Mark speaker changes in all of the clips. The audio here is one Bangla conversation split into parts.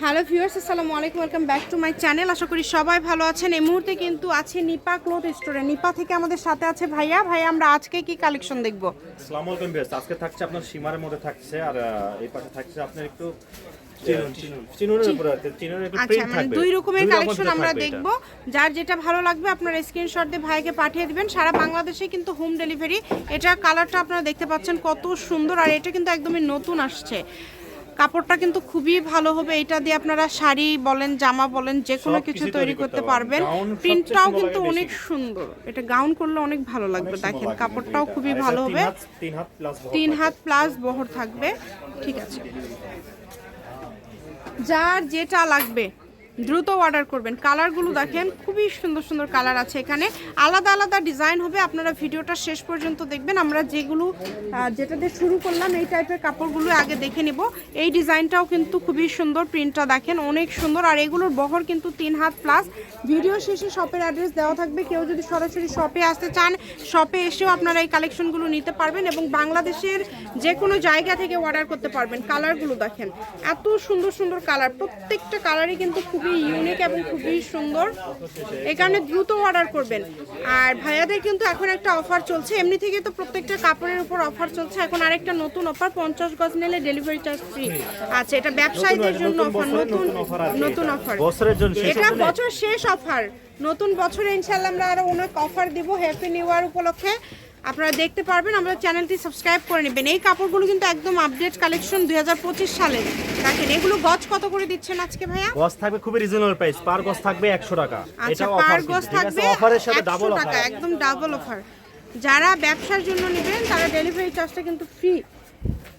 Speaker 1: হ্যালো ভিউয়ার্স আসসালামু আলাইকুম welcome back to my channel আশা করি সবাই ভালো আছেন। এই মুহূর্তে কিন্তু আছে নিপা ক্লোথ স্টোরে নিপা থেকে আমাদের সাথে আছে ভাইয়া। ভাইয়া আমরা আজকে কি কালেকশন দেখব?
Speaker 2: আসসালামু আলাইকুম বেশ আজকে থাকছে আপনার সীমারের মধ্যে থাকছে আর এই পাশে থাকছে আপনার একটু
Speaker 1: আচ্ছা মানে দুই রকমের
Speaker 2: দুই
Speaker 1: কালেকশন আমরা দেখব। যার যেটা ভালো লাগবে আপনারা স্ক্রিনশট দিয়ে ভাইকে পাঠিয়ে দিবেন। সারা বাংলাদেশে কিন্তু হোম ডেলিভারি এটা কালারটা আপনারা দেখতে পাচ্ছেন কত সুন্দর আর এটা কিন্তু একদমই নতুন আসছে। কাপড়টা কিন্তু খুবই ভালো হবে। এটা দিয়ে আপনারা শাড়ি বলেন জামা বলেন যে কোনো কিছু তৈরি করতে পারবেন। প্রিন্টটাও কিন্তু অনেক সুন্দর। এটা গাউন করলে অনেক ভালো লাগবে। দেখেন কাপড়টাও খুবই ভালো হবে।
Speaker 2: তিন হাত প্লাস
Speaker 1: বহর থাকবে। ঠিক আছে। যার যেটা লাগবে দ্রুত অর্ডার করবেন। কালারগুলো দেখেন, খুবই সুন্দর সুন্দর কালার আছে এখানে। আলাদা আলাদা ডিজাইন হবে, আপনারা ভিডিওটা শেষ পর্যন্ত দেখবেন। আমরা যেগুলো যেটা দিয়ে শুরু করলাম, এই টাইপের কাপড়গুলো আগে দেখে নিব। এই ডিজাইনটাও কিন্তু খুবই সুন্দর প্রিন্টটা দেখেন, অনেক সুন্দর। আর এগুলোর বহর কিন্তু তিন হাত প্লাস ভিডিও শেষে শপের অ্যাড্রেস দেওয়া থাকবে। কেউ যদি সরাসরি শপে আসতে চান শপে এসেও আপনারা এই কালেকশনগুলো নিতে পারবেন এবং বাংলাদেশের যে কোনো জায়গা থেকে অর্ডার করতে পারবেন। কালারগুলো দেখেন, এত সুন্দর সুন্দর কালার প্রত্যেকটা কালারই কিন্তু খুবই ইউনিক এবং খুবই সুন্দর। এই কারণে দ্রুত অর্ডার করবেন। আর ভাইয়াদের কিন্তু এখন একটা অফার চলছে। এমনি থেকে তো প্রত্যেকটা কাপড়ের উপর অফার চলছে। এখন আরেকটা নতুন অফার পঞ্চাশ গজ নিলে ডেলিভারি চার্জ ফ্রি আচ্ছা এটা ব্যবসায়ীদের জন্য অফার নতুন
Speaker 2: নতুন।
Speaker 1: অফার এটা বছর শেষ অফার নতুন বছরে ইনশাল্লাহ আমরা আরও অনেক অফার দিব হ্যাপি নিউ ইয়ার উপলক্ষে। আপনারা দেখতে পারবেন আমাদের চ্যানেলটি সাবস্ক্রাইব করে নেবেন। এই কাপড়গুলো কিন্তু একদম আপডেট কালেকশন দুই সালে দেখেন এগুলো গজ কত করে দিচ্ছেন আজকে ভাইয়া?
Speaker 2: গজ থাকবে খুবই রিজনেবল প্রাইস পার গজ থাকবে 100 টাকা।
Speaker 1: আচ্ছা পার গজ থাকবে
Speaker 2: অফারের সাথে ডাবল
Speaker 1: টাকা একদম ডাবল অফার যারা ব্যবসার জন্য নেবেন তারা ডেলিভারি চার্জটা কিন্তু ফ্রি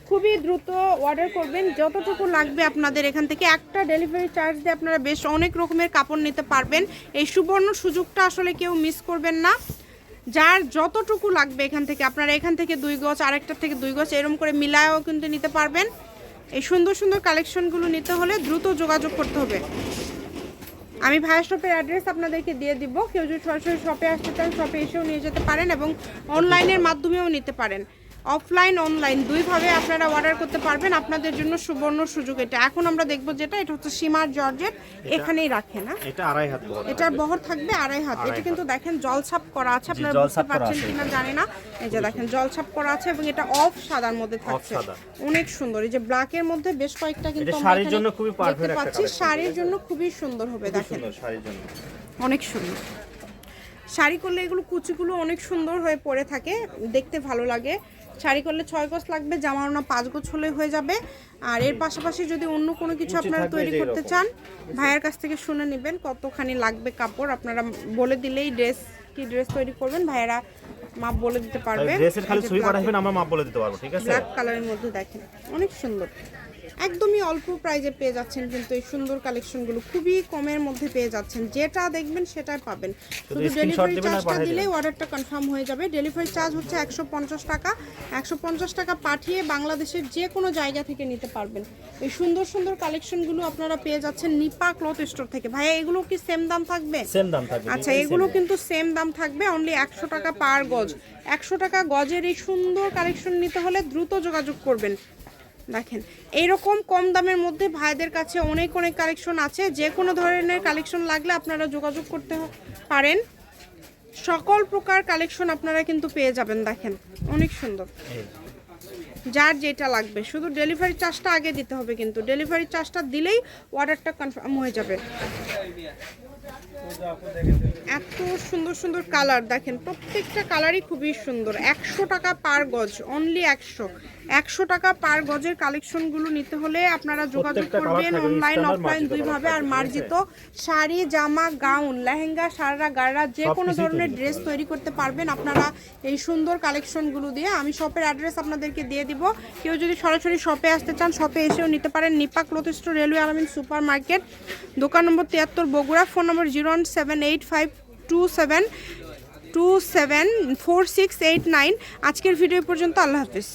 Speaker 1: খুবই দ্রুত অর্ডার করবেন যতটুকু লাগবে আপনাদের এখান থেকে। একটা ডেলিভারি চার্জ দিয়ে আপনারা বেশ অনেক রকমের কাপড় নিতে পারবেন। এই সুবর্ণ সুযোগটা আসলে কেউ মিস করবেন না। যার যতটুকু লাগবে এখান থেকে, আপনারা এখান থেকে দুই গজ আরেকটার থেকে দুই গজ, এরম করে মিলায়ও কিন্তু নিতে পারবেন। এই সুন্দর সুন্দর কালেকশনগুলো নিতে হলে দ্রুত যোগাযোগ করতে হবে। আমি ভায়া শপের অ্যাড্রেস আপনাদেরকে দিয়ে দিব। কেউ যদি সরাসরি শপে আসতে চান শপে এসেও নিয়ে যেতে পারেন এবং অনলাইনের মাধ্যমেও নিতে পারেন। অফলাইন অনলাইন দুইভাবে আপনারা অর্ডার করতে পারবেন। আপনাদের জন্য সুবর্ণ সুযোগ এটা। এখন আমরা দেখব যেটা এটা হচ্ছে সীমার জর্জেট। এখানেই রাখে না
Speaker 2: এটা আড়াই হাত
Speaker 1: এটার বহর থাকবে আড়াই হাত। এটা কিন্তু দেখেন জলছাপ করা আছে। আপনারা বুঝতে পারছেন। কিনা জানি না। এই যে দেখেন জলছাপ করা আছে এবং এটা অফ সাদার মধ্যে থাকছে। অনেক সুন্দর। এই যে ব্ল্যাকের মধ্যে বেশ কয়েকটা কিন্তু
Speaker 2: এটা শাড়ির জন্য খুবই একটা
Speaker 1: পাচ্ছি। শাড়ির জন্য খুবই সুন্দর হবে দেখেন।
Speaker 2: সুন্দর শাড়ির জন্য।
Speaker 1: অনেক সুন্দর। শাড়ি করলে এগুলো কুচিগুলো অনেক সুন্দর হয়ে পড়ে থাকে। দেখতে ভালো লাগে। শাড়ি করলে ছয় গজ লাগবে জামা ওনা পাঁচ গজ হলে হয়ে যাবে। আর এর পাশাপাশি যদি অন্য কোনো কিছু আপনারা তৈরি করতে চান ভাইয়ের কাছ থেকে শুনে নেবেন কতখানি লাগবে কাপড়। আপনারা বলে দিলেই ড্রেস কি ড্রেস তৈরি করবেন ভাইয়েরা মাপ বলে দিতে পারবে।
Speaker 2: ড্রেসের খালি ছবি পাঠাবেন আমরা মাপ বলে দিতে পারব ঠিক আছে?
Speaker 1: ব্ল্যাক কালারের মধ্যে দেখেন অনেক সুন্দর। একদমই অল্প প্রাইজে পেয়ে যাচ্ছেন কিন্তু এই সুন্দর কালেকশনগুলো খুবই কমের মধ্যে পেয়ে যাচ্ছেন। যেটা দেখবেন সেটাই পাবেন। শুধু ডেলিভারি চার্জটা দিলেই অর্ডারটা কনফার্ম হয়ে যাবে। ডেলিভারি চার্জ হচ্ছে একশো পঞ্চাশ টাকা। একশো পঞ্চাশ টাকা পাঠিয়ে বাংলাদেশের যে কোনো জায়গা থেকে নিতে পারবেন। এই সুন্দর সুন্দর কালেকশনগুলো আপনারা পেয়ে যাচ্ছেন নিপা ক্লথ স্টোর থেকে। ভাইয়া এগুলো কি সেম দাম থাকবে?
Speaker 2: সেম দাম থাকবে
Speaker 1: আচ্ছা এগুলো কিন্তু সেম দাম থাকবে অনলি একশো টাকা পার গজ। একশো টাকা গজের এই সুন্দর কালেকশন নিতে হলে দ্রুত যোগাযোগ করবেন। দেখেন, এইরকম কম দামের মধ্যে ভাইদের কাছে অনেক অনেক কালেকশন আছে। যে কোনো ধরনের কালেকশন লাগলে আপনারা যোগাযোগ করতে পারেন। সকল প্রকার কালেকশন আপনারা কিন্তু পেয়ে যাবেন, দেখেন। অনেক সুন্দর। যার যেটা লাগবে, শুধু ডেলিভারি চার্জটা আগে দিতে হবে কিন্তু। ডেলিভারি চার্জটা দিলেই অর্ডারটা কনফার্ম হয়ে যাবে। এত সুন্দর সুন্দর কালার দেখেন প্রত্যেকটা কালারই খুবই সুন্দর। একশো টাকা পার গজ অনলি একশো। একশো টাকা পার গজের কালেকশনগুলো নিতে হলে আপনারা যোগাযোগ করবেন অনলাইন অফলাইন দুইভাবে আর মার্জিত শাড়ি জামা গাউন লেহেঙ্গা সারা গাড়া যে কোনো ধরনের ড্রেস তৈরি করতে পারবেন। আপনারা এই সুন্দর কালেকশনগুলো দিয়ে আমি শপের অ্যাড্রেস আপনাদেরকে দিয়ে দিব। কেউ যদি সরাসরি শপে আসতে চান শপে এসেও নিতে পারেন। Nipa cloth store railway Alamin super market দোকান নম্বর তিয়াত্তর Bogura phone number zero one seven eight five two seven two seven four six eight nine আজকের ভিডিও পর্যন্ত, আল্লাহ হাফিজ।